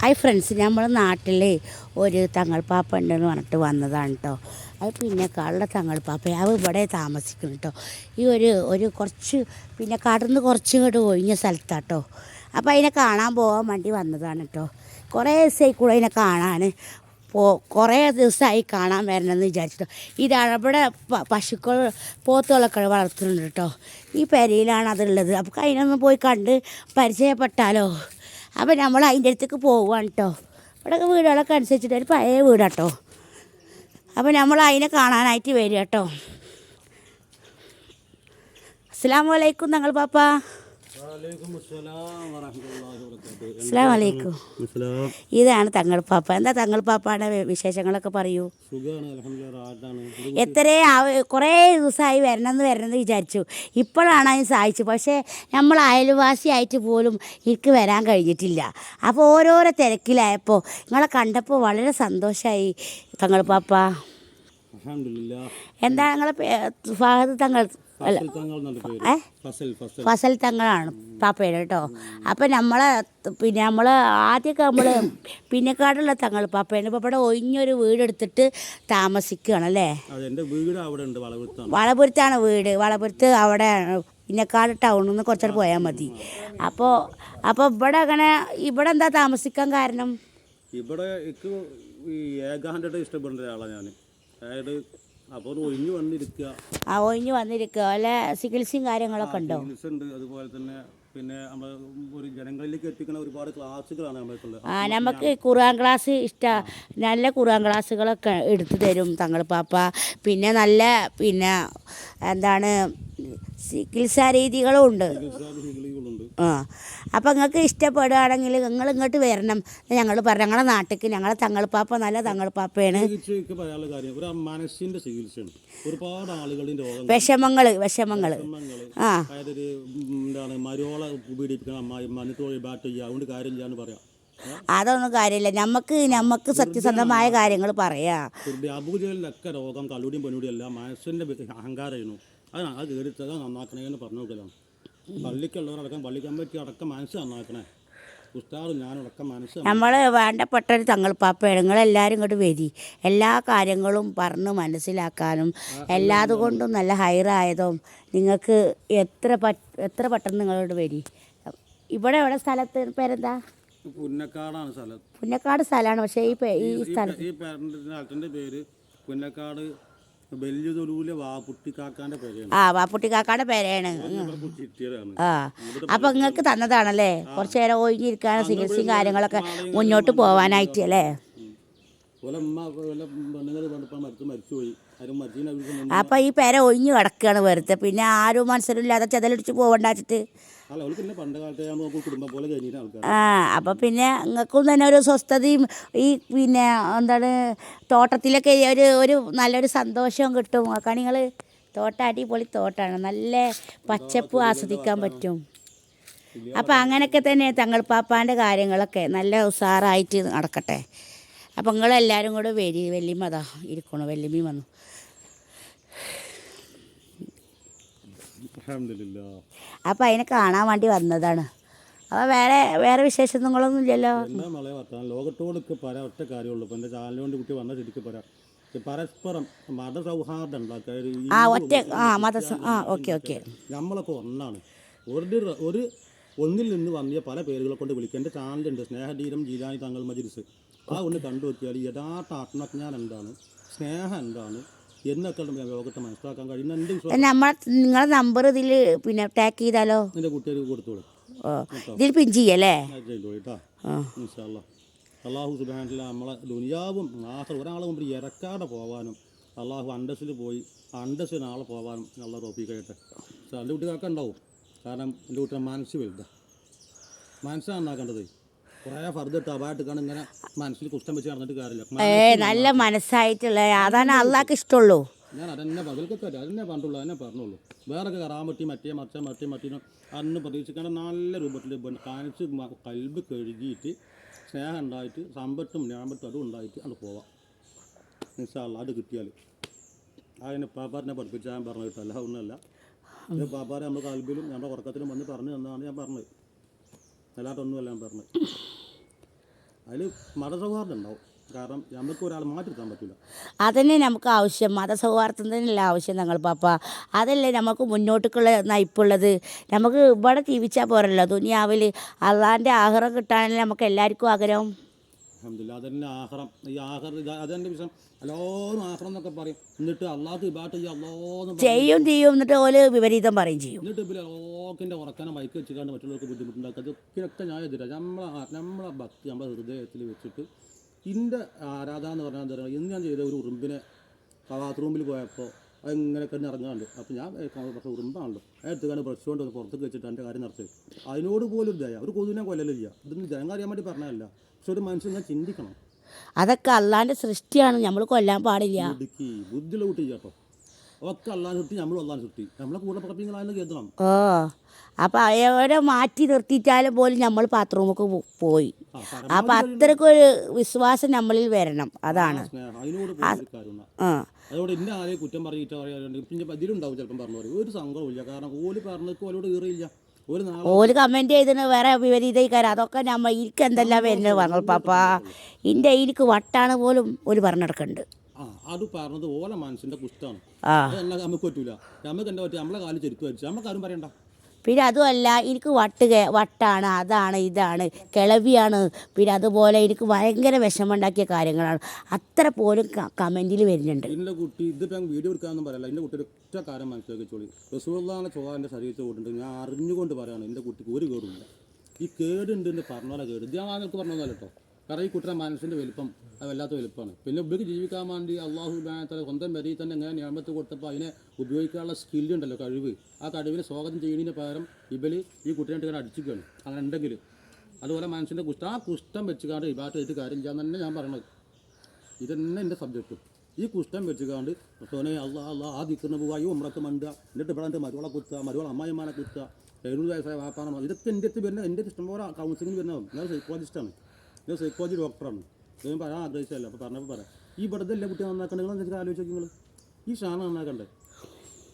Hi friends നമ്മൾ നാട്ടിൽ ഒരു തങ്ങൾപ്പാപ്പ ഉണ്ടെന്ന് പറഞ്ഞിട്ട് വന്നതാണ് കേട്ടോ അത് പിന്നെ കള്ള തങ്ങൾപ്പാപ്പ അവ ഇവിടെ താമസിക്കുന്നു കേട്ടോ ഈ ഒരു ഒരു കുറച്ച് പിന്നെ കടന്ന് കുറച്ച് ഇങ്ങോട്ട് ഒഴിഞ്ഞ സ്ഥലത്താട്ടോ അപ്പോൾ അതിനെ കാണാൻ പോകാൻ വേണ്ടി വന്നതാണ് കേട്ടോ കുറേ ദിവസമായി കൂടെ അതിനെ കാണാൻ പോ കുറേ ദിവസമായി കാണാൻ വരണമെന്ന് വിചാരിച്ചിട്ടോ ഇതാണ് ഇവിടെ പശുക്കൾ പോത്തുകളൊക്കെ വളർത്തുന്നുണ്ട് കേട്ടോ ഈ പെരയിലാണ് അതുള്ളത്. അപ്പോൾ അതിനൊന്ന് പോയി കണ്ട് പരിചയപ്പെട്ടാലോ? അപ്പോൾ നമ്മൾ അതിന്റെ അടുത്തേക്ക് പോവുകയാണ് കേട്ടോ ഇവിടെ വീടുകളൊക്കെ അനുസരിച്ചിട്ട് ഒരു പഴയ വീടാട്ടോ. അപ്പോൾ നമ്മൾ അതിനെ കാണാനായിട്ട് വരിക കേട്ടോ അസ്സാം വലൈക്കും ഞങ്ങൾ പാപ്പ. അസ്സാം വലൈക്കും അസ്സലാം. ഇതാണ് തങ്ങൾ പാപ്പ. എന്താ തങ്ങൾ പാപ്പയുടെ വിശേഷങ്ങളൊക്കെ പറയൂ? എത്രേ കുറേ ദിവസമായി വരണമെന്ന് വരണമെന്ന് വിചാരിച്ചു. ഇപ്പോഴാണ് അതിന് സഹായിച്ചു പക്ഷേ നമ്മൾ അയൽവാസിയായിട്ട് പോലും എനിക്ക് വരാൻ കഴിഞ്ഞിട്ടില്ല. അപ്പോൾ ഓരോരോ തിരക്കിലായപ്പോൾ നിങ്ങളെ കണ്ടപ്പോൾ വളരെ സന്തോഷമായി തങ്ങൾ പാപ്പ. എന്താ നിങ്ങളെ ഫഹദ് തങ്ങൾ അല്ല. ഫസൽ തങ്ങളാണ് പാപ്പയുടെ കേട്ടോ. അപ്പം നമ്മളെ പിന്നെ നമ്മൾ ആദ്യമൊക്കെ നമ്മൾ പിന്നെക്കാടുള്ള തങ്ങൾ പാപ്പയുടെ പാപ്പയുടെ ഒഴിഞ്ഞൊരു വീടെടുത്തിട്ട് താമസിക്കുകയാണ് അല്ലേ? വളപുരത്താണ്. വീട്. വളപുരത്ത് അവിടെ പിന്നെക്കാട് ടൗണിൽ നിന്ന് കുറച്ചുകൂടെ പോയാൽ മതി. അപ്പോൾ അപ്പോൾ ഇവിടെ അങ്ങനെ ഇവിടെ എന്താ താമസിക്കാൻ കാരണം? ഇവിടെ എനിക്ക് ഈ ഇഷ്ടപ്പെടുന്ന ഒരാളാണ് ഞാൻ അതായത് ഒഴിഞ്ഞു വന്നിരിക്കുക. ആ ഒഴിഞ്ഞു വന്നിരിക്കുക. അല്ല ചികിത്സയും കാര്യങ്ങളൊക്കെ ഉണ്ടോ? ചികിത്സ ഉണ്ട് അതുപോലെ തന്നെ പിന്നെ നമ്മൾ ഒരു ജനങ്ങളിലേക്ക് എത്തിക്കുന്ന ഒരുപാട് ക്ലാസ്സുകളാണ് നമ്മൾക്കുള്ളത്. ആ നമുക്ക് ഖുർആൻ ക്ലാസ് ഇഷ്ട നല്ല ഖുർആൻ ക്ലാസ്സുകളൊക്കെ എടുത്തു തരും തങ്ങൾ പാപ്പ. പിന്നെ നല്ല പിന്നെ എന്താണ് ചികിത്സാ രീതികളും ഉണ്ട്. ആ. അപ്പം നിങ്ങൾക്ക് ഇഷ്ടപ്പെടുകയാണെങ്കിൽ നിങ്ങൾ ഇങ്ങോട്ട് വരണം. ഞങ്ങൾ പറഞ്ഞു ഞങ്ങളെ നാട്ടിലേക്ക് ഞങ്ങളെ തങ്ങൾപ്പാപ്പ നല്ല തങ്ങൾപ്പാപ്പയാണ്. വിഷമങ്ങൾ വിഷമങ്ങൾ. ആ. പീഡിപ്പിക്കണം അതുകൊണ്ട് കാര്യമില്ല എന്ന് പറയാം. അതൊന്നും കാര്യമില്ല. നമുക്ക് നമുക്ക് സത്യസന്ധമായ കാര്യങ്ങൾ പറയാം. അബുജലിലൊക്കെ രോഗം പൊന്നുടിയും എല്ലാം അഹങ്കാരമായിരുന്നു. അത് പറഞ്ഞു നോക്കലാണ് പള്ളിക്കുള്ളവരടക്കം പള്ളി കമ്മിറ്റി അടക്കം മനസ്സ് നന്നാക്കണേ നമ്മൾ വേണ്ടപ്പെട്ട ഒരു തങ്ങൾപ്പാപ്പയാണ് നിങ്ങളെല്ലാവരും ഇങ്ങോട്ട് വരി. എല്ലാ കാര്യങ്ങളും പറഞ്ഞ് മനസ്സിലാക്കാനും എല്ലാതും കൊണ്ടും നല്ല ഹൈറായതും നിങ്ങൾക്ക് എത്ര എത്ര പെട്ടെന്ന് നിങ്ങളോട് വരി. ഇവിടെ എവിടെ സ്ഥലത്ത്? പേരെന്താ? പുന്നക്കാടാണ് സ്ഥലം. പുന്നക്കാട് സ്ഥലമാണ് പക്ഷേ ഈ സ്ഥലത്ത് ഈ സ്ഥലം ഈ പേര് പുന്നക്കാട് ആ വാപ്പുട്ടിക്കാക്കാടെ പേരാണ് ആ അപ്പൊ നിങ്ങൾക്ക് തന്നതാണല്ലേ? കുറച്ചു നേരം ഒഴിഞ്ഞിരിക്കാനും ചികിത്സയും കാര്യങ്ങളൊക്കെ മുന്നോട്ട് പോവാനായിട്ട് അല്ലേ? അപ്പൊ ഈ പേര ഒഴിഞ്ഞു കിടക്കുകയാണ് വെറുതെ. പിന്നെ ആരും മനസ്സിലില്ലാതെ ചെതലടിച്ച് പോകണ്ടാച്ചിട്ട് ആ അപ്പം പിന്നെ നിങ്ങൾക്കും തന്നെ ഒരു സ്വസ്ഥതയും ഈ പിന്നെ എന്താണ് തോട്ടത്തിലൊക്കെ ഒരു ഒരു നല്ലൊരു സന്തോഷവും കിട്ടും. നോക്കാൻ നിങ്ങൾ തോട്ടം അടിപൊളി തോട്ടമാണ് നല്ല പച്ചപ്പ് ആസ്വദിക്കാൻ പറ്റും. അപ്പം അങ്ങനെയൊക്കെ തന്നെ തങ്ങൾ പാപ്പാന്റെ കാര്യങ്ങളൊക്കെ നല്ല ഉഷാറായിട്ട് നടക്കട്ടെ. അപ്പം നിങ്ങളെല്ലാവരും കൂടെ വരി വല്യമ്മ അതാ ഇരിക്കണു വല്യമ്മയും വന്നു. അപ്പം അതിനെ കാണാൻ വേണ്ടി വന്നതാണ്. അപ്പോൾ വേറെ വേറെ വിശേഷങ്ങളൊന്നും ഇല്ലല്ലോ? ലോകത്തോടൊക്കെ പറയാൻ ഒറ്റ കാര്യമുള്ളൂ. ഇപ്പം എന്റെ ചാനൽ കൊണ്ട് കുട്ടി വന്ന ശരിക്കും പറയാം പരസ്പരം മതസൗഹാർദ്ദം ഉണ്ടാക്കുക ആ ഒറ്റ ആ മത ആ ഓക്കെ ഓക്കെ. നമ്മളൊക്കെ ഒന്നാണ്. ഒരു ഒരു ഒന്നിൽ നിന്ന് വന്നിയ പല പേരുകളെ കൊണ്ട് വിളിക്കുക എന്റെ ചാനലുണ്ട് സ്നേഹധീരം ജീലാനി തങ്ങൾ മജിരിസ് ആ ഒന്ന് കണ്ടു നോക്കിയാൽ യഥാർത്ഥ ആത്മജ്ഞാനം എന്താണ്? സ്നേഹം എന്താണ്? എന്നൊക്കെ ഉള്ള ലോകത്തെ മനസ്സിലാക്കാൻ കഴിയുന്ന നമ്മൾ നിങ്ങളെ നമ്പർ ഇതിൽ പിന്നെ ടാക്ക് ചെയ്താലോ? കുട്ടികൾക്ക് കൊടുത്തോളൂ ഇതിൽ പിൻ ചെയ്യല്ലേ? അള്ളാഹു സുബാനില്ല നമ്മളെ ദുനിയാവും ആഹ്റ ഒരാളെ മുമ്പ് ഇറക്കാതെ പോകാനും അള്ളാഹു അണ്ടസിൽ പോയി അണ്ടസിൽ നാളെ പോകാനും നല്ല കഴിയട്ടെ പക്ഷെ എന്റെ കുട്ടികൾക്ക് ഉണ്ടാവും കാരണം എന്റെ കുട്ടിയുടെ മനസ്സ് വലുതാണ് മനസ്സാണ് ഉണ്ടാക്കേണ്ടത് ഏ നല്ല മനസ്സായിട്ടുള്ള അതാണ് അള്ളാക്ക് ഇഷ്ടമുള്ളൂ. ഞാൻ അതെന്നെ പകൽക്കൊക്കെ അതെന്നെ പറഞ്ഞുള്ളൂ അതന്നെ പറഞ്ഞുള്ളൂ. വേറൊക്കെ കറാമട്ടി മറ്റേ മറിച്ച മറ്റേ മറ്റേ അന്ന് പ്രതീക്ഷിക്കേണ്ട നല്ല രൂപത്തിൽ കാണിച്ച് മ- കൽബ് കഴുകിയിട്ട് സ്നേഹം ഉണ്ടായിട്ട് സമ്പത്തും ഞാമ്പത്തും അതും ഉണ്ടായിട്ട് അത് പോവാം. നിസ്സാള്ള അത് കിട്ടിയാൽ അതിനെ പാപ്പാറിനെ പഠിപ്പിച്ച ഞാൻ പറഞ്ഞു കിട്ടല്ല ഒന്നുമല്ല. ഇത് പാപ്പാരെ നമ്മുടെ കൽബിലും നമ്മുടെ ഉറക്കത്തിലും വന്ന് പറഞ്ഞു ഞാൻ പറഞ്ഞത്. ഞാൻ പറഞ്ഞത്. കാരണം പറ്റില്ല അതന്നെ നമുക്ക് ആവശ്യം. മതസൗഹാർദ്ദം തന്നെയല്ല ആവശ്യം ഞങ്ങൾ പാപ്പ. അതല്ലേ നമുക്ക് മുന്നോട്ടേക്കുള്ള നയിപ്പുള്ളത്. നമുക്ക് ഇവിടെ ജീവിച്ചാൽ പോരല്ലോ. ദുനിയാവിൽ അള്ളാന്റെ ആഹാരം കിട്ടാനല്ലേ നമുക്ക് എല്ലാവർക്കും ആഗ്രഹം. അഹമ്മദില്ല അതന്നെ ആഹ്റം. ഈ ആഹർ അതെന്റെ അതെന്റെ വിഷയം. എല്ലാവരും ആഹ്റം എന്നൊക്കെ പറയും. എന്നിട്ട് അള്ളാഹ് ഇബാട്ട് പറയും. ചെയ്യും ചെയ്യും. എന്നിട്ട് ഓൽ വിപരീതം പറയും ചെയ്യും. എന്നിട്ട് ഇപ്പം ലോക്കിന്റെ ഉറക്കനെ മൈക്ക് വെച്ചിട്ടാണ് മറ്റുള്ളവർക്ക് ബുദ്ധിമുട്ടുണ്ടാക്കുക. ഇതൊക്കെ ഞാൻ എതിരാ. നമ്മളെ നമ്മളെ ഭക്തി നമ്മുടെ ഹൃദയത്തിൽ വെച്ചിട്ട് ഇന്റെ ആരാധന എന്ന് പറഞ്ഞാൽ എന്താ പറയുക ഇന്ന് ഞാൻ ചെയ്ത ഒരു ഉറുമ്പിനെ ബാത്റൂമിൽ പോയപ്പോൾ അതിങ്ങനെ കിടന്ന് ഇറങ്ങാണ്ട്. അപ്പോൾ ഞാൻ പക്ഷേ ഉറുമ്പാണല്ലോ. അതെടുത്തുകൊണ്ട് ബ്രഷ് കൊണ്ട് പുറത്തേക്ക് വെച്ചിട്ട് എന്റെ കാര്യം നടത്തി. അതിനോട് പോലും ഒരു ദയ. ഒരു കൊതുവിനെ കൊല്ലലില്ല. ഇതൊന്നും ജനങ്ങൾ അറിയാൻ വേണ്ടി പറഞ്ഞതല്ല. പക്ഷെ ഒരു മനുഷ്യൻ ഞാൻ ചിന്തിക്കണം. അതൊക്കെ അള്ളാന്റെ സൃഷ്ടിയാണ്. നമ്മൾ കൊല്ലാൻ പാടില്ല. ഇടുക്കി ബുദ്ധിയുള്ള കുട്ടി കേട്ടോ. ഒക്കെ അള്ളാൻ സൃഷ്ടി നമ്മൾ അള്ളാൻ സൃഷ്ടി. നമ്മളെ കൂടെ പ്രവർത്തികളായാലും കേൾക്കണം. ഓ അപ്പം അവരെ മാറ്റി നിർത്തിയിട്ടാലും പോലും നമ്മൾ ബാത്റൂമൊക്കെ പോയി. അപ്പം അത്രക്കൊരു വിശ്വാസം നമ്മളിൽ വരണം. അതാണ്. ആ അതുകൊണ്ട് ഇന്ന ആരെയും കുറ്റം പറഞ്ഞിട്ട് പറയാറുണ്ട്. പിന്നെ ഇതിലുണ്ടാവും ചിലപ്പം പറഞ്ഞു പറയും ഒരു സംഘവും ഇല്ല. കാരണം ഓൽ പറഞ്ഞിട്ട് ഓലോട് കയറിയില്ല ഓൽ കമന്റ് ചെയ്തിന് വേറെ വിപരീതക്കാരം അതൊക്കെ നമ്മൾ എനിക്ക് എന്തെല്ലാം വരുന്നത് പറഞ്ഞു പാപ്പ. എന്റെ എനിക്ക് വട്ടാണ് പോലും ഒരു പറഞ്ഞെടുക്കുന്നുണ്ട് അത് പറഞ്ഞത് ഓല ആ. അതെല്ലാം നമുക്ക് പറ്റൂല. നമുക്ക് എന്താ പറ്റുക നമ്മളെ കാലം ചെരുത്ത് വരച്ചു നമുക്ക് ആരും പറയണ്ട. പിന്നെ അതുമല്ല എനിക്ക് വട്ട് വട്ടാണ് അതാണ് ഇതാണ് കിളവിയാണ്. പിന്നെ അതുപോലെ എനിക്ക് ഭയങ്കര വിഷമമുണ്ടാക്കിയ കാര്യങ്ങളാണ്. അത്ര പോലും കമന്റിൽ വരുന്നുണ്ട്. കുട്ടി ഇതിപ്പോൾ വീഡിയോ എടുക്കാമെന്നും പറയല്ല. എന്റെ കുട്ടി ഒറ്റ കാര്യം മനസ്സിലാക്കിച്ചോളി റസൂള്ളാന്റെ ചോദ എന്റെ ശരീരത്തിൽ കൂട്ടുണ്ട് ഞാൻ അറിഞ്ഞുകൊണ്ട് പറയാണ് എന്റെ കുട്ടിക്ക് ഒരു കേടുമില്ല ഈ കേടുണ്ട് എന്ന് പറഞ്ഞാൽ കേട്. ഇത് ഞാൻ നിങ്ങൾക്ക് പറഞ്ഞതല്ല കേട്ടോ കാരണം ഈ കുട്ടിയുടെ മനസ്സിന്റെ വലുപ്പം അത് വല്ലാത്ത വലുപ്പമാണ്. പിന്നെ ഉപയോഗിച്ച് ജീവിക്കാൻ വേണ്ടി അള്ളാഹു ബാനത്തല സ്വന്തം വരിയിൽ തന്നെ എങ്ങനെ നിയമത്ത് കൊടുത്തപ്പോൾ അതിനെ ഉപയോഗിക്കാനുള്ള സ്കില്ലുണ്ടല്ലോ കഴിവ്. ആ കഴിവിനെ സ്വാഗതം ചെയ്യുന്നതിന് പകരം ഇബലി ഈ കുട്ടീനെ ഇങ്ങനെ അടിച്ചിരിക്കുകയാണ്. അങ്ങനെ ഉണ്ടെങ്കിൽ അതുപോലെ മനസ്സിന്റെ കുഷ്ടം ആ കുഷ്ടം കാണാൻ ഇബാറ്റ് ചെയ്തിട്ട് കാര്യം ചെയ്യാൻ തന്നെ ഞാൻ പറയണത് ഇതന്നെ എന്റെ സബ്ജക്റ്റ് ഈ കുഷ്ടം വെച്ചുകാണ്ട് സോനെ അള്ളാ അള്ളാ ആ ദിക്കുന്ന പോവായി ഉമ്രക്ക് മണ്ട എന്നിട്ട് ഇവിടെ എന്റെ മരുവളെ കുത്തുക മരുവള അമ്മായിമാനെ കുത്തുക എഴുപത് വയസ്സായ വാപ്പാനെ മ- ഇതൊക്കെ എന്റെ അടുത്ത് വരുന്ന എന്റെ ഇഷ്ടം ഇഷ്ടംപോലെ കൗൺസിലിംഗ് വരുന്നതാണ് ഞാൻ സൈക്കോളജിസ്റ്റാണ് ഞാൻ സൈക്കോളജി ഡോക്ടറാണ് ഞാൻ പറയാൻ ആഗ്രഹിച്ചല്ല അപ്പോൾ പറഞ്ഞപ്പോൾ പറയാം. ഈ ഇവിടുത്തെ എല്ലാ കുട്ടിയെ നന്നാക്കണ്ടേ. നിങ്ങൾ എന്തെങ്കിലും ആലോചിച്ച് നിങ്ങൾ ഈ ഷാണ നന്നാക്കണ്ടേ?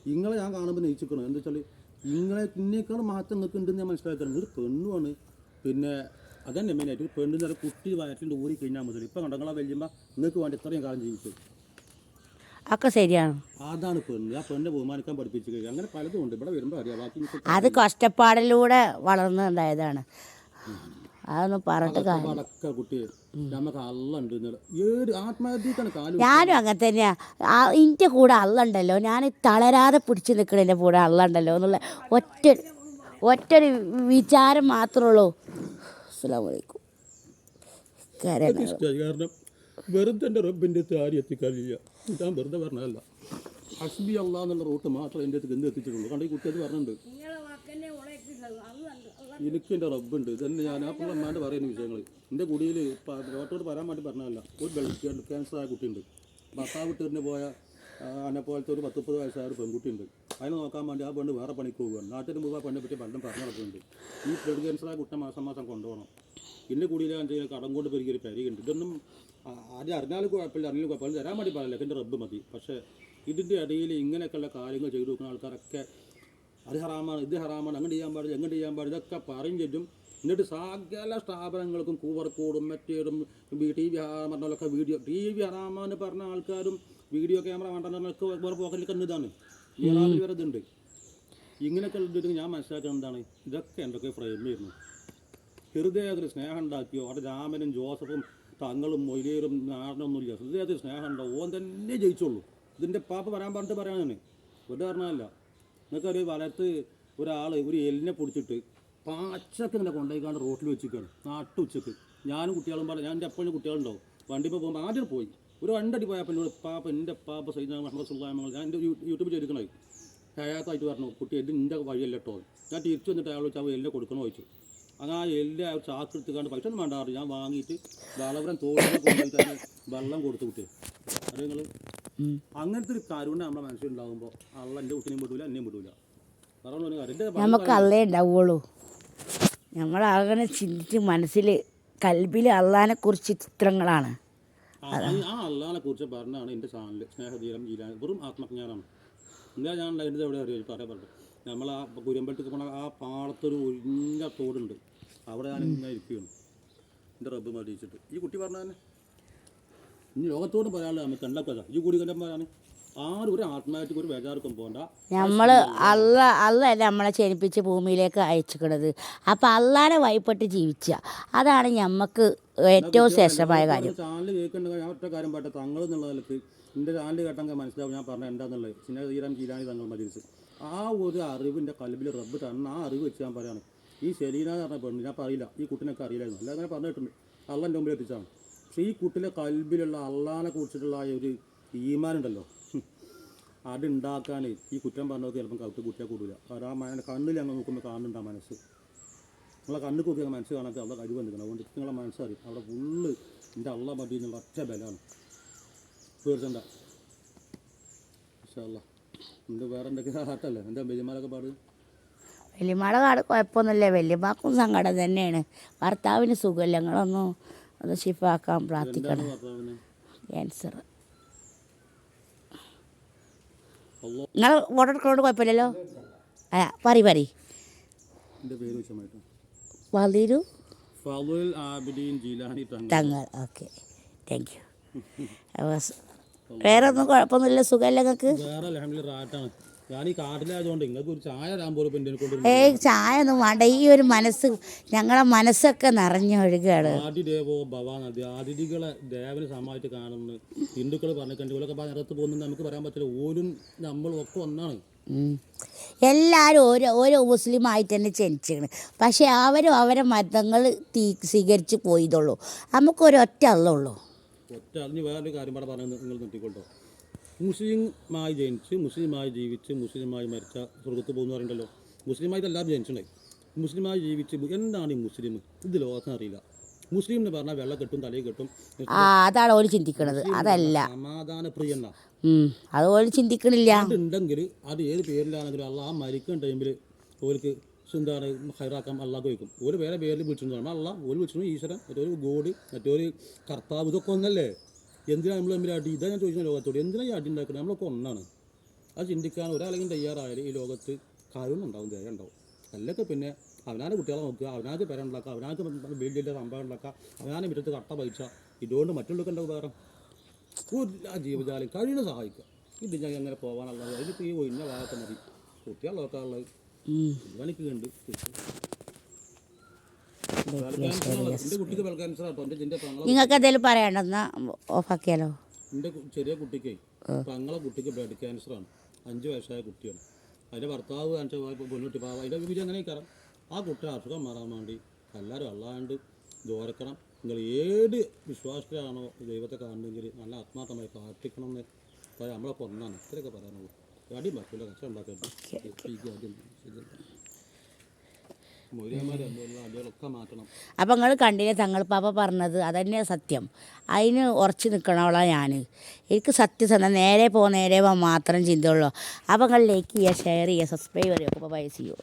നിങ്ങളെ ഞാൻ കാണുമ്പോൾ നയിച്ചിരിക്കണം എന്താ വെച്ചാൽ നിങ്ങളെ ഇന്നേക്കാൾ മാറ്റം നിങ്ങൾക്ക് ഞാൻ മനസ്സിലാക്കണം. ഒരു പെണ്ണുമാണ് പിന്നെ അതന്നെ മെയിനായിട്ട് പെണ്ണിന്റെ കുട്ടി വയറ്റിൽ ഊരി കഴിഞ്ഞാൽ മുതൽ ഇപ്പം കണ്ടങ്ങളെ വലിയുമ്പോൾ നിങ്ങൾക്ക് വേണ്ടി ഇത്രയും കാലം ജീവിച്ചു. ഒക്കെ ശരിയാണ്. അതാണ് പെണ്ണ്. ആ പെണ്ണിനെ ബഹുമാനിക്കാൻ പഠിപ്പിച്ചു അങ്ങനെ പലതും ഉണ്ട്. ഇവിടെ വരുമ്പോൾ അറിയാം. ബാക്കി അത് കഷ്ടപ്പാടിലൂടെ വളർന്നുണ്ടായതാണ് അതൊന്നും പറഞ്ഞിട്ട് കുട്ടി. നമുക്ക് അല്ല ഉണ്ട് ഏത് ആത്മഹത്യക്കാണ് കാൽ ഞാനും അങ്ങനെ തന്നെയാ. എന്റെ കൂടെ അള്ളുണ്ടല്ലോ. ഞാൻ തളരാതെ പിടിച്ചു നിൽക്കണതിന്റെ കൂടെ അള്ളുണ്ടല്ലോ എന്നുള്ള ഒറ്റ ഒറ്റൊരു വിചാരം മാത്രമേ ഉള്ളൂ. അസ്സാം വലൈക്കും കാരണം വെറുതെ റബ്ബിന്റെ ആരും എത്തിക്കാനില്ല. ഞാൻ വെറുതെ പറഞ്ഞതല്ല. ഹസ്ബി അള്ളാ എന്നുള്ള റൂട്ട് മാത്രം എന്റെ അടുത്ത് എന്ത് എത്തിച്ചിട്ടുള്ളൂ. കണ്ട ഈ കുട്ടി അത് പറഞ്ഞിട്ടുണ്ട്. എനിക്ക് എന്റെ റബ്ബുണ്ട്. ഇതന്നെ ഞാൻ ആ പുള്ള അമ്മാന്റെ പറയുന്ന വിഷയങ്ങൾ എന്റെ കുടിയിൽ ഡോക്ടറോട് പറയാൻ വേണ്ടി പറഞ്ഞതല്ല. ഒരു ബ്ലഡ് ക്യാൻസർ ആയ കുട്ടിയുണ്ട്. ഭർത്താവ് വിട്ടിരുന്ന് പോയ എന്നെ പോലത്തെ ഒരു പത്ത് മുപ്പത് വയസ്സായ ഒരു പെൺകുട്ടിയുണ്ട്. അതിനെ നോക്കാൻ വേണ്ടി ആ പെണ്ണ് വേറെ പണിക്ക് പോവുകയാണ് നാട്ടിൽ മുമ്പ് ആ പെണ്ണെ പറ്റി പണ്ടും പറഞ്ഞു നടക്കുന്നുണ്ട്. ഈ ബ്ലഡ് ക്യാൻസറായ കുട്ടനെ മാസം മാസം കൊണ്ടുപോകണം. പിന്നെ കുടിയിൽ കടം കൊണ്ട് പെരുകിയൊരു പരികുണ്ട് ഇതൊന്നും ആ, ആദ്യം അറിഞ്ഞാലും കുഴപ്പമില്ല അറിഞ്ഞാലും കുഴപ്പമില്ല. തരാൻ വേണ്ടി പറയില്ല എന്റെ റബ്ബ് മതി. പക്ഷേ ഇതിന്റെ ഇടയിൽ ഇങ്ങനെയൊക്കെയുള്ള കാര്യങ്ങൾ ചെയ്തു കൊടുക്കുന്ന ആൾക്കാരൊക്കെ അത് ഹറാമാണ് ഇത് ഹറാമാണ് അങ്ങനെ ചെയ്യാൻ പാടില്ല എങ്ങനെ ചെയ്യാൻ പാടില്ല ഇതൊക്കെ പറയും ചെല്ലും എന്നിട്ട് സകല സ്ഥാപനങ്ങൾക്കും കൂവർക്കോടും മറ്റേതും ടി വി പറഞ്ഞാലൊക്കെ വീഡിയോ ടി വി ഹറാമാന്ന് പറഞ്ഞ ആൾക്കാരും വീഡിയോ ക്യാമറ വേണ്ടെന്നൊക്കെ വേറെ പോക്കറ്റിൽ കണ്ടതാണ് ഇറാനിൽ വരെ ഇതുണ്ട്. ഇങ്ങനെയൊക്കെ ഉള്ളത് ഞാൻ മനസ്സിലാക്കുന്നത് എന്താണ് ഇതൊക്കെ എന്തൊക്കെ ഫ്രെയിം ചെയ്യുന്നു ഹൃദയത്തിൽ സ്നേഹം ഉണ്ടാക്കിയോ അവിടെ രാമനും ജോസഫും തങ്ങളും മൊയിലേറും നാടനൊന്നുമില്ല. ഹൃദയത്തിൽ സ്നേഹം ഉണ്ടോ ഓൻ തന്നെ ജയിച്ചോളൂ. ഇതിന്റെ പാപ്പ വരാൻ പറഞ്ഞിട്ട് പറയാനാണ് വെറുതെ പറഞ്ഞതല്ല. നിങ്ങൾക്കൊരു വലത്ത് ഒരാൾ ഒരു എല്ലിനെ പൊടിച്ചിട്ട് പാച്ചക്ക് നിന്നെ കൊണ്ടുപോയിക്കാണ്ട് റോട്ടിൽ വെച്ചിരിക്കുകയാണ് നാട്ടു ഉച്ചയ്ക്ക്. ഞാനും കുട്ടികളും പറഞ്ഞു ഞാൻ എന്റെ എപ്പോഴും കുട്ടികളുണ്ടാവും. വണ്ടിപ്പോൾ പോകുമ്പോൾ ആദ്യം പോയി. ഒരു രണ്ടടി പോയപ്പോൾ എന്നോട് പാപ്പ എന്റെ പാപ്പ സൈദ് മുഹമ്മദ് സുല്ലാമങ്ങൾ ഞാൻ എന്റെ യൂട്യൂബിൽ ചെയ്തിരിക്കണേ ഹയാത്തായിട്ട് പറഞ്ഞു കുട്ടി എന്റെ നിന്റെ കേട്ടോ ഞാൻ തിരിച്ചു വന്നിട്ട് അയാൾ വെച്ചാൽ എല്ലാം കൊടുക്കണോ? ചോദിച്ചു. അങ്ങനെ ആ എല്ലാം അയാൾ ചാക്ക് എടുത്തുകൊണ്ട് പൈസ ഒന്നും വേണ്ട ഞാൻ വാങ്ങിയിട്ട് വളവരം തോന്നി കൊണ്ടുപോയി തന്നെ വെള്ളം കൊടുത്തു കുട്ടി അത് നിങ്ങൾ അങ്ങനത്തെ ഒരു കരുണ നമ്മുടെ മനസ്സിലുണ്ടാകുമ്പോൾ അള്ള എന്റെ കുട്ടിനെയും വിടൂല എന്നെയും വിടൂല. എന്റെ നമുക്ക് അള്ളേ ഉണ്ടാവുള്ളൂ. നമ്മൾ അങ്ങനെ ചിന്തിച്ച് മനസ്സിൽ കൽബിൽ അള്ളാനെ കുറിച്ച് ചിത്രങ്ങളാണ്. ആ അള്ളാനെ കുറിച്ച് പറഞ്ഞാണ് എന്റെ ചാനൽ സ്നേഹതീരം ജീലാൻ. വെറും ആത്മജ്ഞാനാണ് എന്താ ഞാൻ അതിന്റെ എവിടെ അറിയാം? പറയാൻ പറഞ്ഞു നമ്മൾ ആ കുരമ്പലത്തേക്ക് പോണ ആ പാടത്തൊരു ഒഴിഞ്ഞ തോടുണ്ട്. അവിടെ ഞാൻ ഇങ്ങനെ ഇരിക്കുകയാണ്. എന്റെ റബ്ബ് മടിച്ചിട്ട് ഈ കുട്ടി പറഞ്ഞ തന്നെ. ഇനി ലോകത്തോട് പറയാനുള്ള നമുക്ക് കണ്ടൊക്കെ ഈ കൂടി കണ്ടാൽ പറയാൻ ആരും ഒരു ആത്മാർത്ഥിക്ക് ഒരു ബേജാർക്കും പോകണ്ട നമ്മൾ അല്ല അല്ല നമ്മളെ ജനിപ്പിച്ച് ഭൂമിയിലേക്ക് അയച്ചിക്കണത്. അപ്പം അള്ളാനെ വൈപ്പെട്ട് ജീവിച്ച. അതാണ് ഞമ്മക്ക് ഏറ്റവും ശ്രേഷ്ഠമായ കാര്യം. ചാനൽ കേൾക്കേണ്ട ഞാൻ ഒറ്റ കാര്യം പറ്റാ തങ്ങൾ എന്നുള്ള നിലയ്ക്ക് എന്റെ ചാനൽ കേട്ടെങ്കിൽ മനസ്സിലാവും. ഞാൻ പറഞ്ഞ എന്താന്നുള്ളത്. പിന്നെ തീരാൻ കീരാനി തങ്ങൾ മജിൽസ് ആ ഒരു അറിവിന്റെ കലബിൽ റബ്ബ് തന്ന ആ അറിവ് വെച്ച് ഞാൻ പറയാണ്. ഈ ശരീര എന്ന് പറഞ്ഞ പെണ്ണ് ഞാൻ പറയില്ല. ഈ കുട്ടിനൊക്കെ അറിയില്ലായിരുന്നു. അല്ല അങ്ങനെ പറഞ്ഞിട്ടുണ്ട്. അള്ളന്റെ മുമ്പിൽ എത്തിച്ചാണ്. പക്ഷേ ഈ കുട്ടിലെ കൽബിലുള്ള അള്ളാനെ കുറിച്ചിട്ടുള്ള ഒരു ഈമാനുണ്ടല്ലോ. ഹും. അതുണ്ടാക്കാൻ ഈ കുറ്റം പറഞ്ഞത് ചിലപ്പം കൗത്ത് കുട്ടിയെ കൂടില്ല കാരണം ആ മന കണ്ണിൽ അങ്ങ് നോക്കുമ്പോൾ കാണുന്നുണ്ട് ആ മനസ്സ്. നിങ്ങളെ കൂട്ടി ഞങ്ങൾ മനസ്സ് കാണാത്ത അവിടെ കഴിവ് നിൽക്കണം അതുകൊണ്ട് നിങ്ങളെ മനസ്സറിയും. അവിടെ ഫുള്ള് എന്റെ അള്ള മതി എന്നുള്ള ഒറ്റ ബലമാണ്. തീർച്ചണ്ട വേറെ എന്താ പാട്? കാട് കുഴപ്പമൊന്നുമില്ല. വലിയമ്മക്കും സങ്കടം തന്നെയാണ്. ഭർത്താവിന് സുഖമില്ല. ഞങ്ങളൊന്നും അത് ഷിഫാക്കാൻ പ്രാർത്ഥിക്കണം. ക്യാൻസർ. നിങ്ങൾ ഫോട്ടോ എടുക്കുന്നതുകൊണ്ട് കുഴപ്പമില്ലല്ലോ? ആ പറി പറി തങ്ങൾ. തങ്ങൾ. ഓക്കെ. Thank you. വേറെ ഒന്നും കുഴപ്പമൊന്നുമില്ല. സുഖമല്ല നിങ്ങൾക്ക്? ഞാൻ ഈ കാട്ടിലായതുകൊണ്ട് നിങ്ങൾക്ക് ഒരു ചായ തരാൻ പോലും ഇപ്പം ഏയ് ചായ ഒന്നും വേണ്ട. ഈ ഒരു മനസ്സ് ഞങ്ങളെ മനസ്സൊക്കെ നിറഞ്ഞൊഴുകയാണ് ആദി ദേവോ ഭവ നദി. അതിഥികളെ ദേവന് സമായിട്ട് കാണുന്നു. ഹിന്ദുക്കൾ പറഞ്ഞിട്ടുണ്ട് ഇവരൊക്കെ നിറത്ത് പോകുന്നത് നമുക്ക് പറയാൻ പറ്റില്ല ഓരും ഒന്നാണ്. എല്ലാവരും ഓരോ മുസ്ലിമായിട്ട് തന്നെ ജനിച്ചിരിക്കണം. പക്ഷേ അവരും അവരെ മതങ്ങൾ തീ സ്വീകരിച്ച് പോയതുള്ളൂ നമുക്കൊരൊറ്റ അല്ലുള്ളൂ ഒറ്റ അതിന് വേറൊരു കാര്യം പാടെ പറയുന്നത് നിങ്ങൾ നിർത്തിക്കൊണ്ടോ മുസ്ലിമായി ജനിച്ച് മുസ്ലിമായി ജീവിച്ച് മുസ്ലിമായി മരിച്ച സ്വർഗത്ത് പോകുന്ന പറയണ്ടല്ലോ മുസ്ലിമായിട്ട് എല്ലാവരും ജനിച്ചിട്ടുണ്ടായി. മുസ്ലിമായി ജീവിച്ച് എന്താണ് ഈ മുസ്ലിം? ഇത് ലോകത്തിന് അറിയില്ല. മുസ്ലിം എന്ന് പറഞ്ഞാൽ വെള്ളം കെട്ടും തലയിൽ കെട്ടും. അതാണ് ഓര് ചിന്തിക്കണത്. അതല്ല. സമാധാന പ്രിയന്ന ഉം. അത് ഓര് ചിന്തിക്കണില്ല. അത് ഏത് പേരിലാണെങ്കിലും അല്ല ആ മരിക്കുന്ന ടൈമിൽ ഓർക്ക് എന്താണ് ഹൈറാക്കാം അള്ളാഹ് വയ്ക്കും ഒരു വേറെ പേരിൽ വിളിച്ചിട്ടുണ്ടാണ് അള്ളാഹ് ഒരു വിളിച്ചു ഈശ്വരൻ മറ്റൊരു ഗോഡ് മറ്റൊരു കർത്താവ് ഇതൊക്കെ ഒന്നല്ലേ? എന്തിനാണ് നമ്മൾ തമ്മിൽ അടി? ഇതാ ഞാൻ ചോദിക്കുന്ന ലോകത്തോട് എന്തിനാണ് ഈ അടി ഉണ്ടാക്കുന്നത് നമ്മളൊക്കെ ഒന്നാണ്. അത് ചിന്തിക്കാൻ ഒരാളെങ്കിലും തയ്യാറായാലും ഈ ലോകത്ത് കാര്യമൊന്നും ഉണ്ടാവും ധൈര്യം ഉണ്ടാവും. അല്ലൊക്കെ പിന്നെ അവനാണ് കുട്ടികളെ നോക്കുക അവനാക്ക് പേര ഉണ്ടാക്കുക അവനാക്ക് വീട്ടിൽ സംഭവം ഉണ്ടാക്കുക അവനാണ് മുറ്റത്ത് കട്ട പൈസ ഇതുകൊണ്ട് മറ്റുള്ളവർക്ക് എന്താ ഉപകാരം? എല്ലാ ജീവജാലം കഴിയുന്ന സഹായിക്കുക. ഇത് ഞാൻ അങ്ങനെ പോകാനുള്ളത് അതിന് ഈ ഒഴിഞ്ഞ ഭാഗത്ത് മതി. കുട്ടികളൊക്കെ നോക്കാനുള്ളത് നിങ്ങൾക്ക് എന്തെങ്കിലും പറയാണ്ടെന്നാ ഓഫാക്കിയാലോ? എന്റെ ചെറിയ കുട്ടിക്ക് തങ്ങളെ കുട്ടിക്ക് ബ്ലഡ് ക്യാൻസർ ആണ്. അഞ്ച് വയസ്സായ കുട്ടിയാണ്. അതിന്റെ ഭർത്താവ് പൊന്നുട്ടി പാവ. അതിന്റെ വിധി അങ്ങനെ കയറാം ആ കുട്ടി അസുഖം മാറാൻ വേണ്ടി എല്ലാവരും അല്ലാണ്ട് ദോരക്കണം നിങ്ങൾ ഏത് വിശ്വാസത്തിലാണോ ദൈവത്തെ കാണുന്നെങ്കിൽ നല്ല ആത്മാർത്ഥമായി പ്രാർത്ഥിക്കണം എന്ന് നമ്മളെ കൊന്നാണ് ഇത്രയൊക്കെ പറയാനുള്ളൂ. അപ്പം നിങ്ങൾ കണ്ടില്ലേ തങ്ങൾ പാപ്പ പറഞ്ഞത് അതന്നെ സത്യം അതിന് ഉറച്ചു നിൽക്കണവളാണ് ഞാൻ എനിക്ക് സത്യസന്ധ നേരെ പോ നേരെ പോ മാത്രം ചിന്തയുള്ളൂ അപ്പം നിങ്ങൾ ലൈക്ക് ചെയ്യുക ഷെയർ ചെയ്യുക സബ്സ്ക്രൈബ് ചെയ്യുക അപ്പോൾ പൈസ സി യു